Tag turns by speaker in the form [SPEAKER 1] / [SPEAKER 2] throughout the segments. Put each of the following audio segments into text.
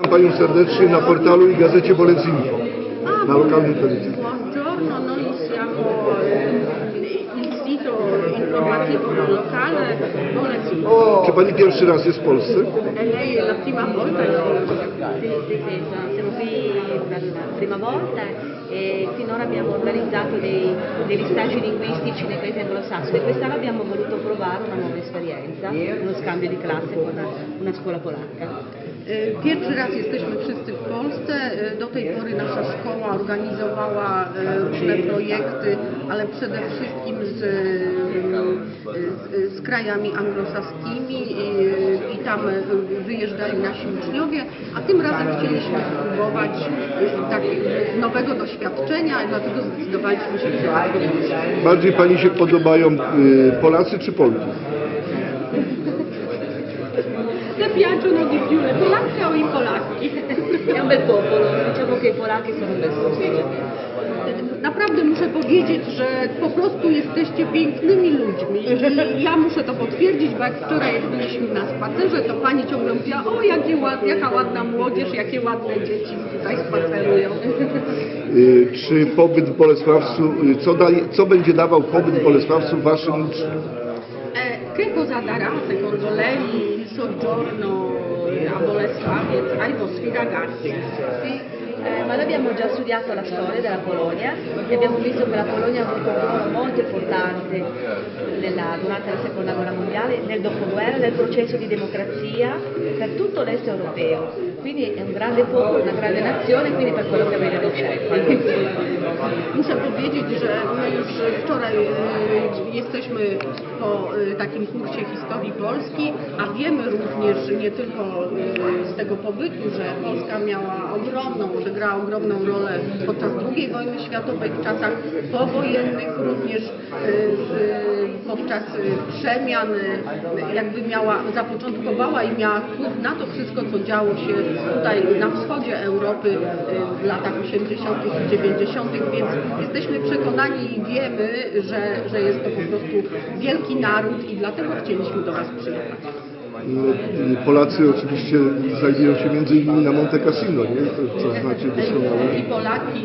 [SPEAKER 1] Witam Panią serdecznie na portalu i gazecie Bolec Info, na lokalnej telewizji.
[SPEAKER 2] Buongiorno, noi siamo eh, il sito informativo locale Bolesino.
[SPEAKER 1] Czy Pani pierwszy raz jest w Polsce?
[SPEAKER 2] E lei è la prima volta
[SPEAKER 3] sono- siamo qui per la prima volta e finora abbiamo organizzato dei- degli stagi linguistici nei paesi anglosassoni. Quest'anno abbiamo voluto provare una nuova esperienza, uno scambio di classe con una scuola polacca.
[SPEAKER 2] E, Pierwszy raz jesteśmy wszyscy w Polsce. E, Do tej pory nasza szkoła organizowała e, różne projekty, ale przede wszystkim z, z, z krajami anglosaskimi i, i tam wyjeżdżali nasi uczniowie, a tym razem chcieliśmy spróbować tak, nowego doświadczenia, dlatego zdecydowaliśmy się przyjechać do Polski.
[SPEAKER 1] Bardziej Pani się podobają Polacy czy Polki?
[SPEAKER 2] Le piacciono di più le polacche o i polacchi?
[SPEAKER 3] È un bel popolo, diciamo che i polacchi sono un bel popolo.
[SPEAKER 2] Naprawdę muszę powiedzieć, że po prostu jesteście pięknymi ludźmi i ja muszę to potwierdzić, bo jak wczoraj jak byliśmy na spacerze, to pani ciągle mówiła, o jakie ład, jaka ładna młodzież, jakie ładne dzieci tutaj spacerują.
[SPEAKER 1] Y, Czy pobyt w Bolesławcu, y, co, daje, co będzie dawał pobyt w Bolesławcu Waszym uczniom?
[SPEAKER 2] Che cosa darà secondo lei il soggiorno a Bolesławiec ai vostri ragazzi?
[SPEAKER 3] Sì, eh, ma noi abbiamo già studiato la storia della Polonia e abbiamo visto che la Polonia ha avuto un ruolo molto importante nella- durante la seconda guerra mondiale, nel dopoguerra, nel processo di democrazia per tutto l'est europeo. Quindi è un grande popolo, una grande nazione, quindi per quello che abbiamo scelto.
[SPEAKER 2] Muszę powiedzieć, że my już wczoraj jesteśmy po e, takim kursie historii Polski, a wiemy również nie tylko e, z tego pobytu, że Polska miała ogromną, odegrała ogromną rolę podczas II wojny światowej, w czasach powojennych również w- podczas przemian jakby miała, zapoczątkowała i miała wpływ na to wszystko, co działo się tutaj na wschodzie Europy w latach 80. i 90., więc jesteśmy przekonani i wiemy, że, że jest to po prostu wielki naród i dlatego chcieliśmy do Was przyjechać.
[SPEAKER 1] Y, Polacy oczywiście znajdują się między innymi na Monte Cassino, nie? To, co znacie doskonale.
[SPEAKER 2] I Polaki,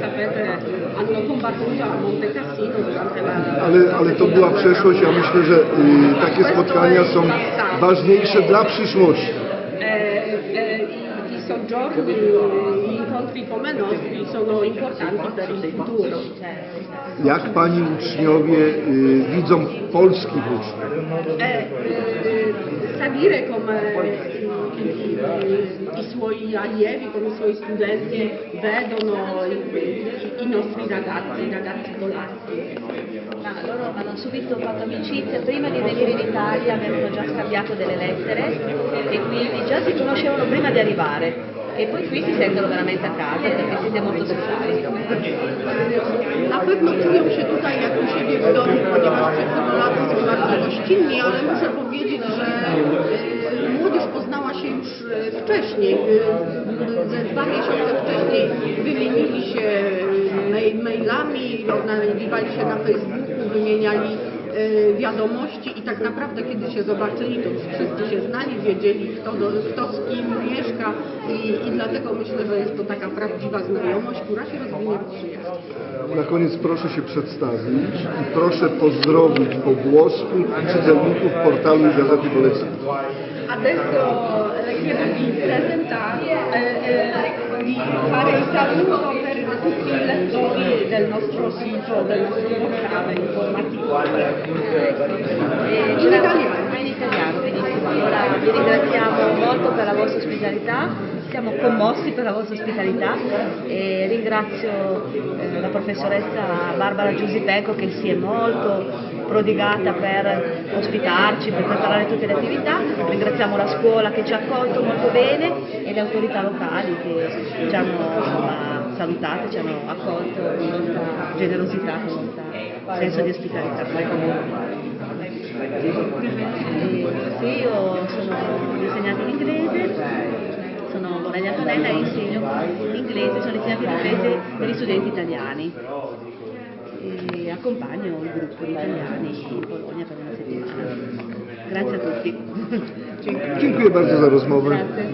[SPEAKER 2] sapete, hanno combattuto a Monte Cassino durante la...
[SPEAKER 1] Ale, ale to była przeszłość, ja myślę, że y, takie spotkania są ważniejsze dla przyszłości.
[SPEAKER 2] Eh, eh, i, i incontri come nostri sono importanti per il futuro.
[SPEAKER 1] Jak Pani uczniowie y, widzą polskich uczniów?
[SPEAKER 2] Eh, eh, sa dire come i suoi allievi, come i suoi studenti vedono i, i nostri ragazzi, i ragazzi polacchi.
[SPEAKER 3] Ma loro hanno subito fatto amicizia, prima di venire in Italia avevano già scambiato delle lettere e quindi già si conoscevano prima di arrivare e poi qui si sentono veramente a casa perché siete molto sociali.
[SPEAKER 2] Na pewno czują się tutaj jak u siebie w domu, ponieważ wszyscy Polacy są bardzo gościnni, ale muszę powiedzieć, że młodzież poznała się już wcześniej. E, Ze dwa miesiące wcześniej wymienili się e, mail- mailami, odnajdywali się na Facebooku, wymieniali wiadomości i tak naprawdę kiedy się zobaczyli, to już wszyscy się znali, wiedzieli kto, do, kto z kim mieszka i, i dlatego myślę, że jest to taka prawdziwa znajomość, która się rozwinie w przyjaźń.
[SPEAKER 1] Na koniec proszę się przedstawić i proszę pozdrowić po włosku czytelników portalu i gazety Boleckiej.
[SPEAKER 2] Adesso eh, chiedo di presentare, eh, eh, di fare il saluto per tutti del nostro sito, del nostro portale informativo.
[SPEAKER 3] Eh,
[SPEAKER 2] In italiano.
[SPEAKER 3] In italiano, benissimo. Allora vi ringraziamo molto per la vostra ospitalità, siamo commossi per la vostra ospitalità e ringrazio eh, la professoressa Barbara Giuseppeco che si è molto prodigata per ospitarci, per preparare tutte le attività, ringraziamo la scuola che ci ha accolto molto bene e le autorità locali che ci hanno salutato, ci hanno accolto con molta generosità, con molto senso di ospitalità. Sì, io sono insegnante in inglese, sono Lorelia Antonella e insegno inglese, sono insegnante in inglese per gli studenti italiani e accompagno il gruppo di italiani in Polonia per una settimana. Grazie a tutti.
[SPEAKER 1] Dziękuję bardzo za rozmowę.
[SPEAKER 3] Grazie.